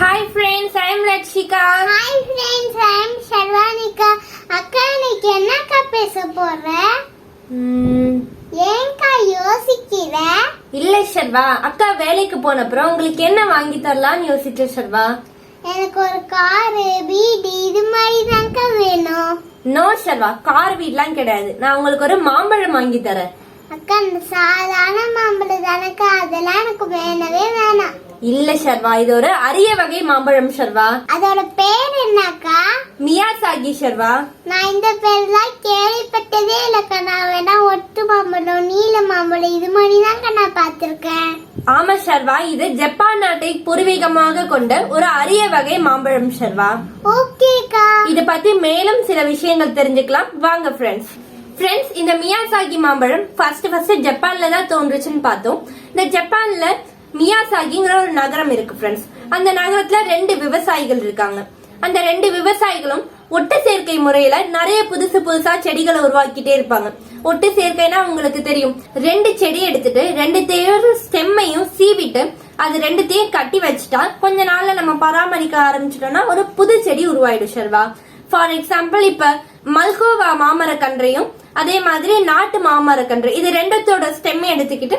Hi friends I am Latchika hi friends I am Sharvanika அக்கா இன்னைக்கு என்னக்கா பேச போற? ஏன்க்கா யோசிக்கிற? இல்ல ஷர்வா அக்கா வேலைக்கு போன அப்புறம் உங்களுக்கு என்ன வாங்கி தரலாம்னு யோசிச்சேன் ஷர்வா? எனக்கு ஒரு காரு வீடு இது மாதிரி தான்க்கா வேணும். நோ ஷர்வா கார் வீட்லாம் கிடையாது. நான் உங்களுக்கு ஒரு மாம்பழம் வாங்கி தரேன். அக்கா இந்த சாதாரண மாம்பழம் தானக்கா? அதெல்லாம் எனக்கு வேணவே வேணாம். இல்ல ஷர்வா இது ஒரு அரிய வகை மாம்பழம் ஷர்வா. அதோட பேர் என்னக்கா? மியாசாகி ஷர்வா. நான் இந்த பேர்லாம் கேள்விப்பட்டதே இல்லக்கா நான் வேணா ஒட்டு மாம்பழம் நீல மாம்பழம் இது மாதிரி தான்க்கா நான் பார்த்திருக்கேன். ஆமா ஷர்வா இது ஜப்பான் நாட்டை பூர்வீகமாக கொண்ட ஒரு அரிய வகை மாம்பழம் ஷர்வா. ஓகேக்கா. இத பத்தி மேலும் சில விஷயங்கள் தெரிஞ்சுக்கலாம். வாங்க ஃப்ரெண்ட்ஸ் ஃப்ரெண்ட்ஸ் இந்த மியாசாகி மாம்பழம் ஃபர்ஸ்ட் ஃபர்ஸ்ட் ஜப்பான்ல தான் தோன்றுச்சுன்னு பார்த்தோம். இந்த ஜப்பான்ல மியாசாகிங்கிற ஒரு நகரம் இருக்கு ஃப்ரெண்ட்ஸ் அந்த நகரத்துல ரெண்டு விவசாயிகள் இருக்காங்க. அந்த ரெண்டு விவசாயிகளும் ஒட்டு சேர்க்கை முறையில நிறைய புதுசு புதுசா செடிகளை உருவாக்கிட்டே இருப்பாங்க. ஒட்டு சேர்க்கைனா உங்களுக்கு தெரியும். ரெண்டு செடி எடுத்துட்டு ரெண்டு தேர் ஸ்டெம்மையும் சீவிட்டு அது ரெண்டுத்தையும் கட்டி வச்சுட்டா கொஞ்ச நாள்ல நம்ம பராமரிக்க ஆரம்பிச்சிட்டோம்னா ஒரு புது செடி உருவாயிடும் ஷர்வா ஃபார் எக்ஸாம்பிள் இப்ப மல்கோவா மாமரக்கன்றையும் அதே மாதிரி நாட்டு மாமரக்கன்று இது ரெண்டத்தோட ஸ்டெம்மை எடுத்துக்கிட்டு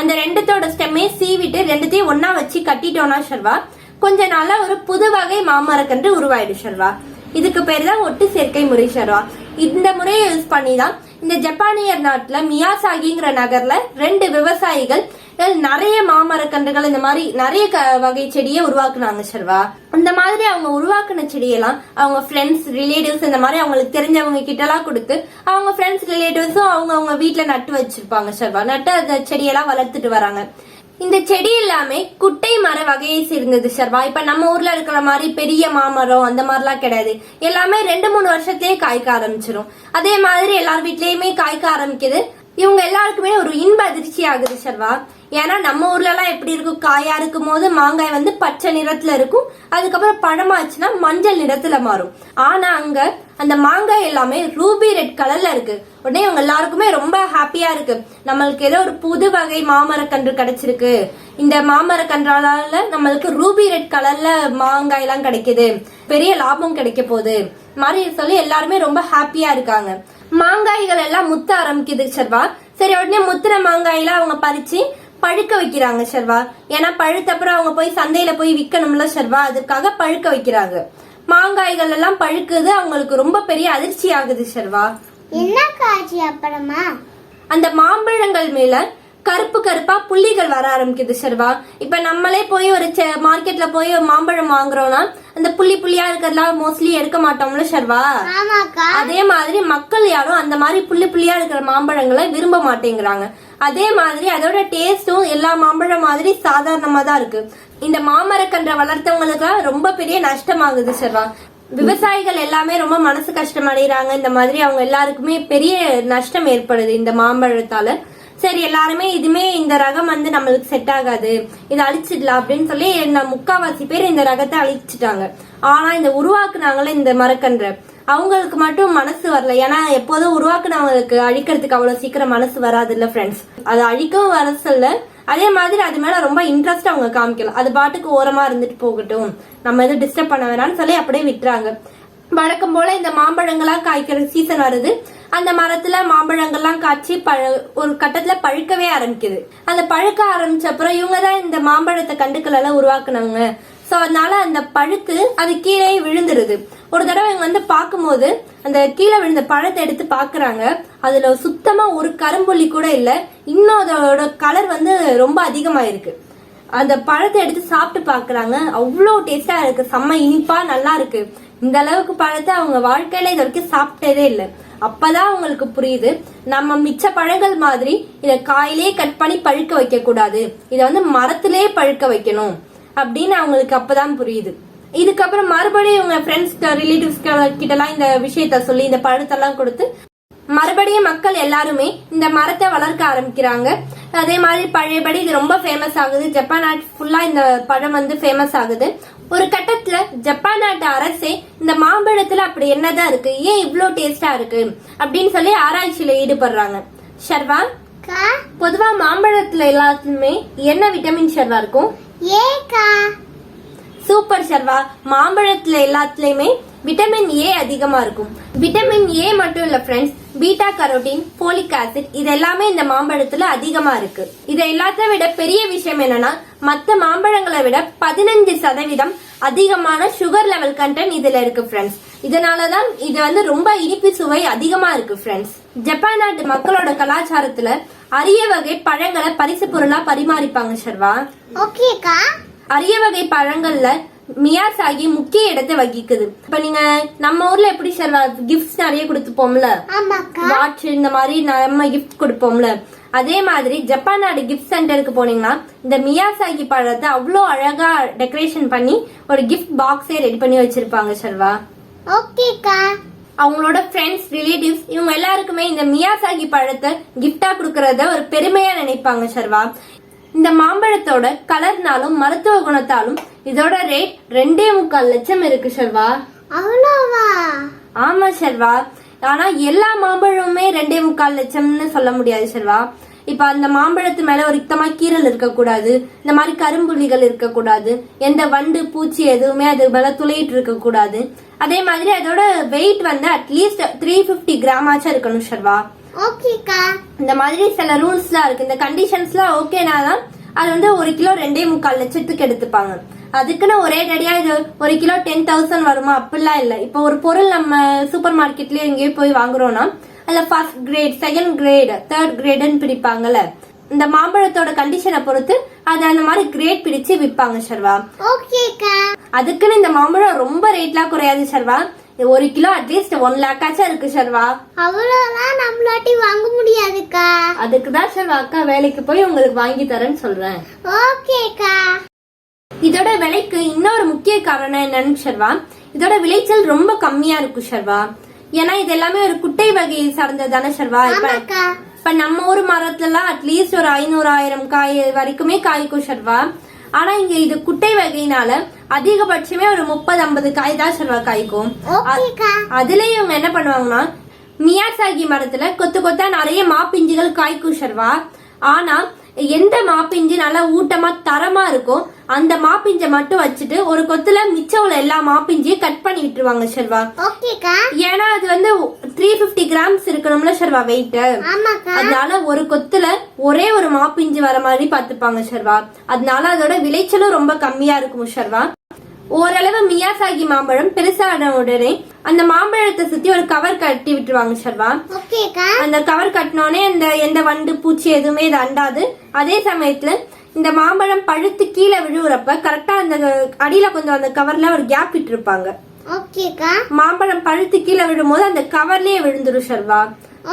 அந்த ரெண்டுத்தோட ஸ்டெம்மையும் சீவிட்டு ரெண்டுத்தையும் ஒன்னா வச்சு கட்டிட்டோம்னா ஷர்வா கொஞ்ச நாள்ல ஒரு புது வகை மாமரக்கன்று உருவாயிடும் ஷர்வா. இதுக்கு பேர் தான் ஒட்டு சேர்க்கை முறை ஷர்வா. இந்த முறையை யூஸ் பண்ணி தான் இந்த ஜப்பானியர் நாட்டுல மியாசாகிங்கிற நகர்ல ரெண்டு விவசாயிகள் நிறைய மாமரக்கன்றுகள் இந்த மாதிரி நிறைய க- வகை செடியை உருவாக்குனாங்க செல்வா இந்த மாதிரி அவங்க உருவாக்குன செடியெல்லாம் அவங்க ஃப்ரெண்ட்ஸ் ரிலேட்டிவ்ஸ் இந்த மாதிரி அவங்களுக்கு தெரிஞ்சவங்க கிட்டலாம் கொடுத்து அவங்க ஃப்ரெண்ட்ஸ் ரிலேட்டிவ்ஸும் அவங்க அவங்க வீட்டில் நட்டு வச்சிருப்பாங்க செல்வா நட்டு அந்த செடியெல்லாம் வளர்த்துட்டு வராங்க. இந்த செடி எல்லாமே குட்டை மர வகையை சேர்ந்தது சர்வா இப்ப நம்ம ஊர்ல இருக்கிற மாதிரி பெரிய மாமரம் அந்த மாதிரிலாம் கிடையாது. எல்லாமே ரெண்டு மூணு வருஷத்துலயே காய்க்க ஆரம்பிச்சிடும் அதே மாதிரி எல்லார் வீட்லயுமே காய்க்க ஆரம்பிக்குது. இவங்க எல்லாருக்குமே ஒரு இன்ப அதிர்ச்சி ஆகுது சர்வா ஏன்னா நம்ம ஊர்லலாம் எப்படி இருக்கும்? காயா இருக்கும் போது மாங்காய் வந்து பச்சை நிறத்துல இருக்கும். அதுக்கப்புறம் பழமாச்சுன்னா மஞ்சள் நிறத்துல மாறும். ஆனா அங்க அந்த மாங்காய் எல்லாமே ரூபி ரெட் கலர்ல இருக்கு. உடனே இவங்க எல்லாருக்குமே ரொம்ப ஹாப்பியா இருக்கு. நம்மளுக்கு ஏதோ ஒரு புது வகை மாமரக்கன்று கிடைச்சிருக்கு. இந்த மாமரக்கன்றால நம்மளுக்கு ரூபி ரெட் கலர்ல மாங்காய் எல்லாம் கிடைக்குது. பெரிய லாபம் கிடைக்க போகுது. மாதிரி சொல்லி எல்லாருமே ரொம்ப ஹாப்பியா இருக்காங்க. மாங்காய்கள் எல்லாம் முத்த ஆரம்பிக்குது சர்வா. சரி உடனே முத்துற மாங்காயெல்லாம் அவங்க பறிச்சு பழுக்க வைக்கிறாங்க ஷர்வா. ஏன்னா பழுத்த அப்புறம் அவங்க போய் சந்தையில போய் விற்கணும்ல ஷர்வா. அதுக்காக பழுக்க வைக்கிறாங்க. மாங்காய்கள் எல்லாம் பழுக்குது அவங்களுக்கு ரொம்ப பெரிய அதிர்ச்சி ஆகுது ஷர்வா. என்னக்கா ஆச்சு அப்புறமா? அந்த மாம்பழங்கள் மேல கருப்பு கருப்பா புள்ளிகள் வர ஆரம்பிக்குது ஷர்வா. இப்ப நம்மளே போய் ஒரு மார்க்கெட்ல போய் மாம்பழம் வாங்குறோம்னா அந்த புள்ளி புள்ளியா இருக்கிறதெல்லாம் மோஸ்ட்லி எடுக்க மாட்டோம்ல ஷர்வா. அதே மாதிரி மக்கள் யாரும் அந்த மாதிரி புள்ளி புள்ளியா இருக்கிற மாம்பழங்களை விரும்ப மாட்டேங்கிறாங்க. அதே மாதிரி அதோட டேஸ்ட்டும் எல்லா மாம்பழம் மாதிரி சாதாரணமாக தான் இருக்கு. இந்த மாமரக்கன்றை வளர்த்தவங்களுக்குலாம் ரொம்ப பெரிய நஷ்டமாகுது செல்வா. விவசாயிகள் எல்லாமே ரொம்ப மனசு கஷ்டம் அடைகிறாங்க இந்த மாதிரி அவங்க எல்லாருக்குமே பெரிய நஷ்டம் ஏற்படுது இந்த மாம்பழத்தால. சரி எல்லாருமே இதுமே இந்த ரகம் வந்து நம்மளுக்கு செட் ஆகாது. இதை அழிச்சிடலாம் அப்படின்னு சொல்லி என்ன முக்காவாசி பேர் இந்த ரகத்தை அழிச்சிட்டாங்க. ஆனா இந்த உருவாக்குனாங்களே இந்த மரக்கன்றை. அவங்களுக்கு மட்டும் மனசு வரல. ஏன்னா எப்போதும் உருவாக்குனவங்களுக்கு அழிக்கிறதுக்கு அவ்வளவு சீக்கிரம் மனசு வராது இல்ல ஃப்ரெண்ட்ஸ் அது அழிக்கவும் வர சொல்ல அதே மாதிரி அது மேல ரொம்ப இன்ட்ரெஸ்ட் அவங்க காமிக்கல. அது பாட்டுக்கு ஓரமா இருந்துட்டு போகட்டும். நம்ம எதுவும் டிஸ்டர்ப் பண்ண வேணாம்னு சொல்லி அப்படியே விட்டுறாங்க. வழக்கம் போல இந்த மாம்பழங்களா காய்க்கிற சீசன் வருது. அந்த மரத்துல மாம்பழங்கள்லாம் காய்ச்சி பழ ஒரு கட்டத்துல பழுக்கவே ஆரம்பிக்குது. அந்த பழுக்க ஆரம்பிச்ச அப்புறம் இவங்க தான் இந்த மாம்பழத்தை கண்டுக்கள் எல்லாம் உருவாக்குனாங்க ஸோ அதனால அந்த பழுக்கு அது கீழே விழுந்துருது. ஒரு தடவை இவங்க வந்து பார்க்கும்போது அந்த கீழே விழுந்த பழத்தை எடுத்து பார்க்குறாங்க. அதில் சுத்தமாக ஒரு கரும்புள்ளி கூட இல்லை. இன்னும் அதோட கலர் வந்து ரொம்ப அதிகமாயிருக்கு. அந்த பழத்தை எடுத்து சாப்பிட்டு பார்க்குறாங்க. அவ்வளோ டேஸ்டாக இருக்கு. செம்ம இனிப்பாக நல்லா இருக்கு. இந்த அளவுக்கு பழத்தை அவங்க வாழ்க்கையில இது வரைக்கும் சாப்பிட்டதே இல்லை. அப்பதான் அவங்களுக்கு புரியுது. நம்ம மிச்ச பழங்கள் மாதிரி இதை காயிலே கட் பண்ணி பழுக்க வைக்க கூடாது இதை வந்து மரத்திலே பழுக்க வைக்கணும். அப்படின்னு அவங்களுக்கு அப்பதான் புரியுது. இதுக்கப்புறம் மறுபடியும் இவங்க ஃப்ரெண்ட்ஸ் ரிலேட்டிவ்ஸ் கிட்டலாம் இந்த விஷயத்த சொல்லி இந்த பழத்தெல்லாம் கொடுத்து மறுபடியும் மக்கள் எல்லாருமே இந்த மரத்தை வளர்க்க ஆரம்பிக்கிறாங்க. அதே மாதிரி பழையபடி இது ரொம்ப ஃபேமஸ் ஆகுது. ஜப்பான் நாட் ஃபுல்லா இந்த பழம் வந்து ஃபேமஸ் ஆகுது. ஒரு கட்டத்துல ஜப்பான் நாட்டு அரசே இந்த மாம்பழத்துல அப்படி என்னதான் இருக்கு? ஏன் இவ்வளோ டேஸ்டா இருக்கு? அப்படின்னு சொல்லி ஆராய்ச்சியில ஈடுபடுறாங்க. ஷர்வா பொதுவா மாம்பழத்துல எல்லாத்துலயுமே என்ன விட்டமின் ஷர்வா இருக்கும்? ஏக்கா சூப்பர் சர்வா. மாம்பழத்துல எல்லாத்துலயுமே விட்டமின் ஏ அதிகமா இருக்கும். விட்டமின் ஏ மட்டும் இல்ல friends beta carotene folic acid இது எல்லாமே இந்த மாம்பழத்துல அதிகமா இருக்கு. இதை எல்லாத்த விட பெரிய விஷயம் என்னன்னா மத்த மாம்பழங்களை விட பதினஞ்சு சதவீதம் அதிகமான சுகர் லெவல் கண்டென்ட் இதுல இருக்கு ஃப்ரெண்ட்ஸ் இதனாலதான் இது வந்து ரொம்ப இனிப்பு சுவை அதிகமா இருக்கு ஃப்ரெண்ட்ஸ் ஜப்பான் நாட்டு மக்களோட கலாச்சாரத்துல அரிய வகை பழங்களை பரிசு பொருளா பரிமாறிப்பாங்க சர்வா ஓகேக்கா. அரிய வகை பழங்கள்ல மியாசாகி முக்கிய இடத்தை வகிக்குது. இப்ப நீங்க நம்ம ஊர்ல எப்படி சர்வா கிஃப்ட்ஸ் நிறைய கொடுத்துப்போம்ல? வாட்ச் இந்த மாதிரி நம்ம கிஃப்ட் கொடுப்போம்ல? அதே மாதிரி ஜப்பான் நாடு கிஃப்ட் சென்டருக்கு போனீங்கன்னா இந்த மியாசாகி பழத்தை அவ்வளோ அழகா டெக்கரேஷன் பண்ணி ஒரு கிஃப்ட் பாக்ஸே ரெடி பண்ணி வச்சிருப்பாங்க சர்வா ஓகேக்கா. அவங்களோட ஃப்ரெண்ட்ஸ் ரிலேட்டிவ்ஸ் இவங்க எல்லாருக்குமே இந்த மியாசாகி பழத்தை கிஃப்டா கொடுக்கறத ஒரு பெருமையா நினைப்பாங்க சர்வா இந்த மாம்பழத்தோட கலர்னாலும் மருத்துவ குணத்தாலும் இதோட ரேட் ரெண்டே முக்கால் லட்சம் இருக்கு சர்வா அவ்வளோவா? ஆமா சர்வா ஆனா எல்லா மாம்பழமுமே ரெண்டே முக்கால் லட்சம்னு சொல்ல முடியாது சர்வா இப்ப அந்த மாம்பழத்து மேல ஒரு இத்தமா கீரல் இருக்கக்கூடாது. இந்த மாதிரி கரும்புள்ளிகள் இருக்கக்கூடாது. எந்த வண்டு பூச்சி எதுவுமே அது மேல துளையிட்டு இருக்கக்கூடாது. அதே மாதிரி அதோட வெயிட் வந்து அட்லீஸ்ட் த்ரீ பிப்டி கிராம் ஆச்சும் இருக்கணும் சர்வா ஓகேக்கா இந்த மாதிரி சில ரூல்ஸ்லாம் இருக்கு. இந்த கண்டிஷன்ஸ்லாம் ஓகேனா தான் அது வந்து ஒரு கிலோ ரெண்டே முக்கால் லட்சத்துக்கு எடுத்துப்பாங்க. அதுக்குன்னு ஒரே டடியா இது ஒரு கிலோ டென் தௌசண்ட் வருமா? அப்படிலாம் இல்லை. இப்போ ஒரு பொருள் நம்ம சூப்பர் மார்க்கெட்லயே எங்கேயோ போய் வாங்குறோம்னா அதுல first grade second grade third கிரேடுன்னு பிரிப்பாங்கல்ல. இந்த மாம்பழத்தோட கண்டிஷனை பொறுத்து அது அந்த மாதிரி கிரேட் பிரிச்சு விற்பாங்க சர்வா ஓகேக்கா அதுக்குன்னு இந்த மாம்பழம் ரொம்ப ரேட்லாம் குறையாது சர்வா ஒரு கிலோ அட்லீஸ்ட் ஒன் லேக்காச்சும் இருக்கு சர்வா அவ்வளோதான் நம்மளாட்டி வாங்க முடியாதுக்கா. அதுக்கு தான் சார் அக்கா வேலைக்கு போய் உங்களுக்கு வாங்கி தரேன்னு சொல்றேன். ஓகேக்கா இதோட விலைக்கு இன்னொரு முக்கிய காரணம் என்னன்னு ஷர்வா இதோட விளைச்சல் ரொம்ப கம்மியா இருக்கும் ஷர்வா. ஏன்னா இது எல்லாமே ஒரு குட்டை வகையை சார்ந்தது தானே ஷர்வா இப்ப இப்ப நம்ம ஊர் மரத்துல அட்லீஸ்ட் ஒரு ஐநூறு ஆயிரம் காய் வரைக்குமே காய்க்கும் ஷர்வா ஆனா இங்க இது குட்டை வகையினால அதிகபட்சமே ஒரு முப்பது ஐம்பது காய் தான் ஷர்வா காய்க்கும். அதுலயும் இவங்க என்ன பண்ணுவாங்கன்னா மியாசாகி மரத்துல கொத்து கொத்தா நிறைய மாப்பிஞ்சுகள் காய்க்கும் ஷர்வா ஆனா எந்த மாப்பிஞ்சு நல்லா ஊட்டமா தரமா இருக்கோ அந்த மாப்பிஞ்சை மட்டும் வச்சுட்டு ஒரு கொத்துல மிச்சம் உள்ள எல்லா மாப்பிஞ்சையும் கட் பண்ணி விட்டுருவாங்க ஷர்வா. ஓகேக்கா. ஏன்னா அது வந்து த்ரீ பிப்டி கிராம்ஸ் இருக்கணும்ல ஷர்வா வெயிட் ஆமாக்கா. அதனால ஒரு கொத்துல ஒரே ஒரு மாப்பிஞ்சு வர மாதிரி பாத்துப்பாங்க ஷர்வா. அதனால அதோட விளைச்சலும் ரொம்ப கம்மியா இருக்கும் ஷர்வா. ஓரளவு மியாசாகி மாம்பழம் பெருசான உடனே அந்த மாம்பழத்தை சுத்தி ஒரு கவர் கட்டி விட்டுருவாங்க ஷர்வா. அந்த கவர் கட்டினோடனே அந்த எந்த வண்டு பூச்சி எதுவுமே இது அண்டாது. அதே சமயத்துல இந்த மாம்பழம் பழுத்து கீழே விழுவுறப்ப கரெக்டா அந்த அடியில கொஞ்சம் அந்த கவர்ல ஒரு கேப் விட்டுருப்பாங்க ஓகேக்கா. மாம்பழம் பழுத்து கீழே விழும்போது அந்த கவர்லயே விழுந்துரும் ஷர்வா.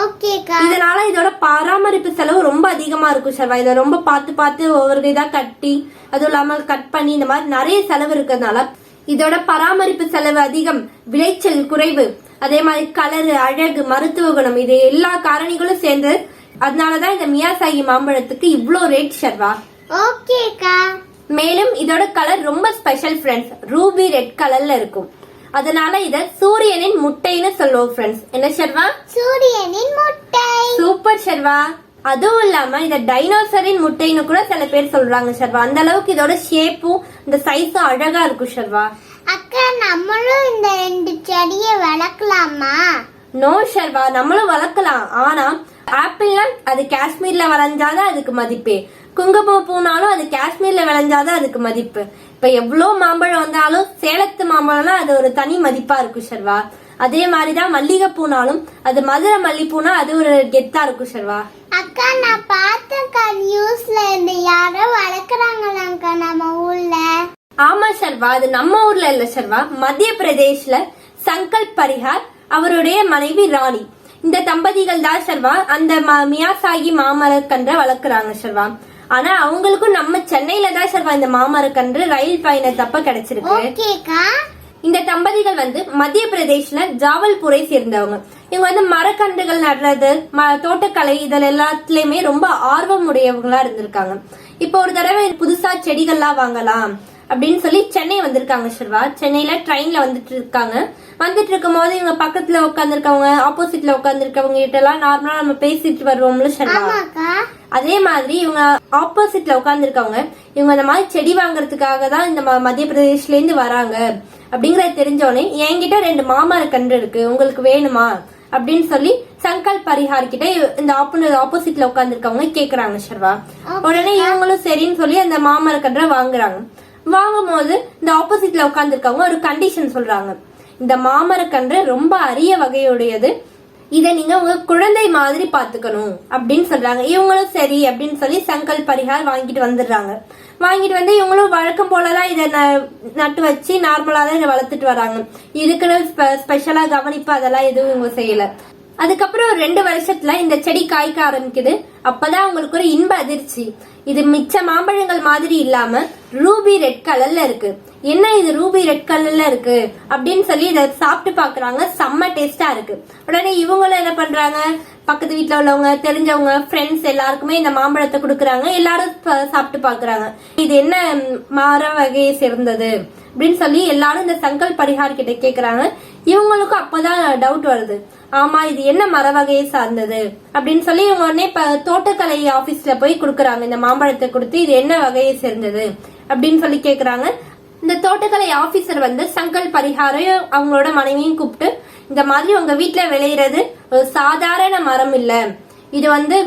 ஓகேக்கா. இதனால இதோட பராமரிப்பு செலவு ரொம்ப அதிகமா இருக்கும் சர்வா இதை ரொம்ப பார்த்து பார்த்து ஒவ்வொரு இதா கட்டி அதுவும் இல்லாம கட் பண்ணி இந்த மாதிரி நிறைய செலவு இருக்கிறதுனால இதோட பராமரிப்பு செலவு அதிகம் விளைச்சல் குறைவு அதே மாதிரி கலரு அழகு மருத்துவ குணம் இது எல்லா காரணிகளும் சேர்ந்து அதனாலதான் இந்த மியாசாகி மாம்பழத்துக்கு இவ்ளோ ரேட் ஷர்வா. ஓகேக்கா மேலும் இதோட கலர் ரொம்ப ஸ்பெஷல் ஃப்ரெண்ட்ஸ் ரூபி ரெட் கலர்ல இருக்கும். அதனால இத சூரியனின் முட்டைன்னு சொல்லுவோம் ஃப்ரெண்ட்ஸ் என்ன ஷர்வா? சூரியனின் முட்டை. சூப்பர் ஷர்வா. அதுவும் இல்லாம இத டைனோசரின் முட்டைன்னு கூட சில பேர் சொல்றாங்க ஷர்வா. அந்த அளவுக்கு இதோட ஷேப்பும் இந்த சைஸும் அழகா இருக்கும் ஷர்வா. அக்கா நம்மளும் இந்த ரெண்டு செடியை வளர்க்கலாமா? நோ ஷர்வா. நம்மளும் வளர்க்கலாம். ஆனா ஆப்பிள்லாம் அது காஷ்மீர்ல விளைஞ்சாதான் அதுக்கு மதிப்பே. குங்குமப்பூ பூனாலும் அது காஷ்மீர்ல விளைஞ்சாதான் அதுக்கு மதிப்பு. இப்ப எவ்வளவு மாம்பழம் வந்தாலும் சேலத்து மாம்பழம்னா அது ஒரு தனி மதிப்பா இருக்கும் ஷர்வா. அதே மாதிரிதான் மல்லிகை பூனாலும் அது மதுரை மல்லிப்பூனா அது ஒரு கெத்தா இருக்கும் ஷர்வா. அக்கா நான் பார்த்தேன்க்கா நியூஸ்ல இந்த யாரோ வளர்க்குறாங்களாங்க்கா நம்ம ஊர்ல. ஆமா ஷர்வா அது நம்ம ஊர்ல இல்ல ஷர்வா. மத்திய பிரதேஷ்ல சங்கல்ப் பரிஹார் அவருடைய மனைவி ராணி. இந்த தம்பதிகள் தான் ஷர்வா. அந்த மியாசாகி மாமரக்கன்றை வளர்க்குறாங்க ஷர்வா. ஆனா அவங்களுக்கும் நம்ம சென்னையில தான் ஷர்வா இந்த மாமரக்கன்று ரயில் பயணத்தப்ப கிடைச்சிருக்கு. இந்த தம்பதிகள் வந்து மத்திய பிரதேஷ்ல ஜாவல்பூரை சேர்ந்தவங்க. இவங்க வந்து மரக்கன்றுகள் நடுறது ம- தோட்டக்கலை இதில் எல்லாத்துலயுமே ரொம்ப ஆர்வம் உடையவங்களா இருந்திருக்காங்க. இப்போ ஒரு தடவை புதுசா செடிகள்லாம் வாங்கலாம். அப்படின்னு சொல்லி சென்னை வந்திருக்காங்க ஷர்வா சென்னையில ட்ரெயின்ல வந்துட்டு இருக்காங்க வந்துட்டு இருக்கும் போது இவங்க பக்கத்துல உட்காந்துருக்கவங்க ஆப்போசிட்ல உட்காந்துருக்கவங்க கிட்ட எல்லாம் நார்மலா நம்ம பேசிட்டு வருவோம்ல ஷர்வா அதே மாதிரி இவங்க ஆப்போசிட்ல உட்காந்துருக்கவங்க இவங்க இந்த மாதிரி செடி வாங்குறதுக்காக தான் இந்த மத்திய பிரதேஷ்ல இருந்து வராங்க. அப்படிங்கறது தெரிஞ்சோடனே என்கிட்ட ரெண்டு மாமர கன்று இருக்கு உங்களுக்கு வேணுமா? அப்படின்னு சொல்லி சங்கல் பரிஹார் கிட்ட இந்த ஆப்போசிட்ல உட்காந்துருக்கவங்க கேக்குறாங்க ஷர்வா உடனே இவங்களும் சரின்னு சொல்லி அந்த மாமர கன்றை வாங்குறாங்க. வாங்கும் போது இந்த ஆப்போசிட்ல உட்காந்துருக்கவங்க ஒரு கண்டிஷன் சொல்றாங்க. இந்த மாமரக்கன்று ரொம்ப அரிய வகையுடையது. இதை நீங்க உங்க குழந்தை மாதிரி பாத்துக்கணும் அப்படின்னு சொல்றாங்க. இவங்களும் சரி அப்படின்னு சொல்லி சங்கல் பரிகார் வாங்கிட்டு வந்துடுறாங்க. வாங்கிட்டு வந்து இவங்களும் வழக்கம் போலதான் இதை ந- நட்டு வச்சு நார்மலா தான் இதை வளர்த்துட்டு வராங்க. இதுக்குன்னு ஸ்பெ- ஸ்பெஷலா கவனிப்பு அதெல்லாம் எதுவும் இவங்க செய்யல. அதுக்கப்புறம் ஒரு ரெண்டு வருஷத்துல இந்த செடி காய்க்க ஆரம்பிக்குது. அப்பதான் அவங்களுக்கு ஒரு இன்ப அதிர்ச்சி. இது மிச்ச மாம்பழங்கள் மாதிரி இல்லாம ரூபி ரெட் கலர்ல இருக்கு. என்ன இது ரூபி ரெட் கலர்ல இருக்கு? அப்படின்னு சொல்லி இதை சாப்பிட்டு பாக்குறாங்க. செம்ம டேஸ்டா இருக்கு. உடனே இவங்களும் என்ன பண்றாங்க? பக்கத்து வீட்டுல உள்ளவங்க தெரிஞ்சவங்க ஃப்ரெண்ட்ஸ் எல்லாருக்குமே இந்த மாம்பழத்தை கொடுக்கறாங்க. எல்லாரும் சாப்பிட்டு பாக்குறாங்க. இது என்ன மர வகையை சேர்ந்தது? அப்படின்னு சொல்லி எல்லாரும் இந்த சங்கல் பரிகார் கிட்ட கேக்குறாங்க. இவங்களுக்கும் அப்போதான் டவுட் வருது. ஆமா இது என்ன மர வகையை சார்ந்தது? அப்படின்னு சொல்லி இவங்க உடனே இப்போ தோட்டக்கலை ஆஃபீஸில் போய் கொடுக்குறாங்க. இந்த மாம்பழத்தை கொடுத்து இது என்ன வகையை சேர்ந்தது? அப்படின்னு சொல்லி கேட்குறாங்க இந்த தோட்டக்கலை ஆபீசர் வந்து சங்கல் பரிகாரையும் அவங்களோட மனைவியும் கூப்பிட்டு இந்த மாதிரி உங்க வீட்டில் விளையிறது ஒரு சாதாரண மரம் இல்லை. இது வந்து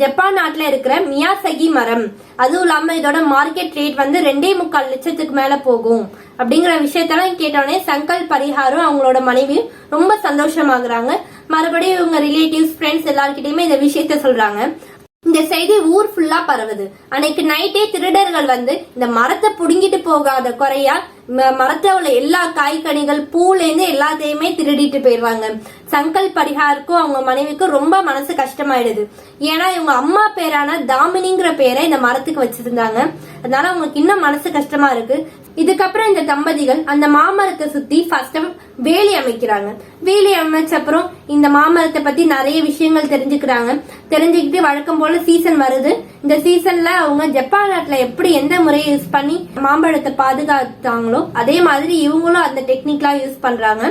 ஜப்பான் நாட்டில் இருக்கிற மியாசகி மரம். அதுவும் இல்லாமல் இதோட மார்க்கெட் ரேட் வந்து ரெண்டே முக்கால் லட்சத்துக்கு மேலே போகும். அப்படிங்கிற விஷயத்தெல்லாம் கேட்டோடனே சங்கல் பரிகாரம் அவங்களோட மனைவியும் ரொம்ப சந்தோஷமாகறாங்க. மறுபடியும் இவங்க ரிலேட்டிவ்ஸ் ஃப்ரெண்ட்ஸ் எல்லார்கிட்டயுமே இந்த விஷயத்த சொல்றாங்க. இந்த செய்தி ஊர் ஃபுல்லா பரவுது. அன்னைக்கு நைட்டே திருடர்கள் வந்து இந்த மரத்தை புடுங்கிட்டு போகாத குறையா ம- மரத்துல உள்ள எல்லா காய்கனிகள் பூலேருந்து எல்லாத்தையுமே திருடிட்டு போயிடுவாங்க சங்கல் பரிகாருக்கும் அவங்க மனைவிக்கும் ரொம்ப மனசு கஷ்டமாயிடுது. ஏன்னா இவங்க அம்மா பேரான தாமினிங்கிற பேரை இந்த மரத்துக்கு வச்சிருந்தாங்க. அதனால அவங்களுக்கு இன்னும் மனசு கஷ்டமா இருக்கு. இதுக்கப்புறம் இந்த தம்பதிகள் அந்த மாமரத்தை சுத்தி ஃபர்ஸ்ட் வேலி அமைக்கிறாங்க. வேலி அமைச்ச அப்புறம் இந்த மாமரத்தை பத்தி நிறைய விஷயங்கள் தெரிஞ்சுக்கிறாங்க. தெரிஞ்சுக்கிட்டு வழக்கம் போல சீசன் வருது. இந்த சீசன்ல அவங்க ஜப்பான் நாட்டுல எப்படி எந்த முறையை யூஸ் பண்ணி மாம்பழத்தை பாதுகாத்தாங்களோ அதே மாதிரி இவங்களும் அந்த டெக்னிக்லாம் யூஸ் பண்றாங்க.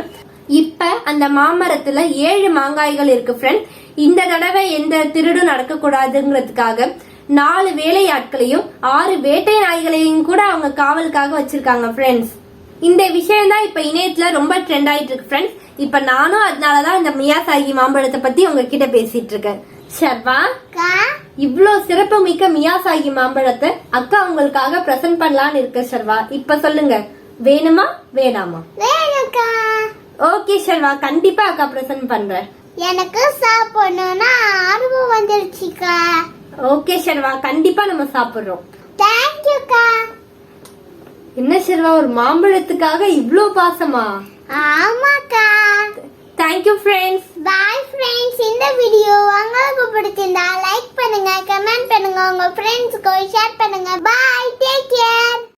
இப்ப அந்த மாமரத்துல ஏழு மாங்காய்கள் இருக்கு ஃப்ரெண்ட் இந்த தடவை எந்த திருடும் நடக்க கூடாதுங்கிறதுக்காக நாலு வேலையாட்களையும் ஆறு வேட்டை நாய்களையும் கூட அவங்க காவலுக்காக வச்சிருக்காங்க ஃப்ரெண்ட்ஸ் இந்த விஷயம் தான் இப்ப இணையத்துல ரொம்ப ட்ரெண்ட் ஆயிட்டு இருக்கு ஃப்ரெண்ட்ஸ் இப்ப நானும் அதனாலதான் இந்த மியாசாகி மாம்பழத்தை பத்தி உங்ககிட்ட பேசிட்டு இருக்கேன் அக்கா. இவ்ளோ சிறப்பு மிக்க மியாசாகி மாம்பழத்தை அக்கா உங்களுக்காக பிரசன்ட் பண்ணலாம்னு இருக்க ஷர்வா. இப்ப சொல்லுங்க. வேணுமா வேணாமா? ஓகே ஷர்வா. கண்டிப்பா அக்கா பிரசன்ட் பண்றேன். எனக்கு சாப்பிடணும்னா ஆர்வம் வந்துருச்சுக்கா. ஓகே ஷர்வா கண்டிப்பா நம்ம சாப்பிடுறோம். தேங்க்யூக்கா என்ன ஷர்வா ஒரு மாம்பழத்துக்காக இவ்ளோ பாசமா? ஆமாக்கா. Thank you friends bye friends இந்த வீடியோ உங்களுக்கு பிடிச்சிருந்தா லைக் பண்ணுங்க கமெண்ட் பண்ணுங்க உங்க ஃப்ரெண்ட்ஸ்க்கு ஷேர் பண்ணுங்க. Bye take care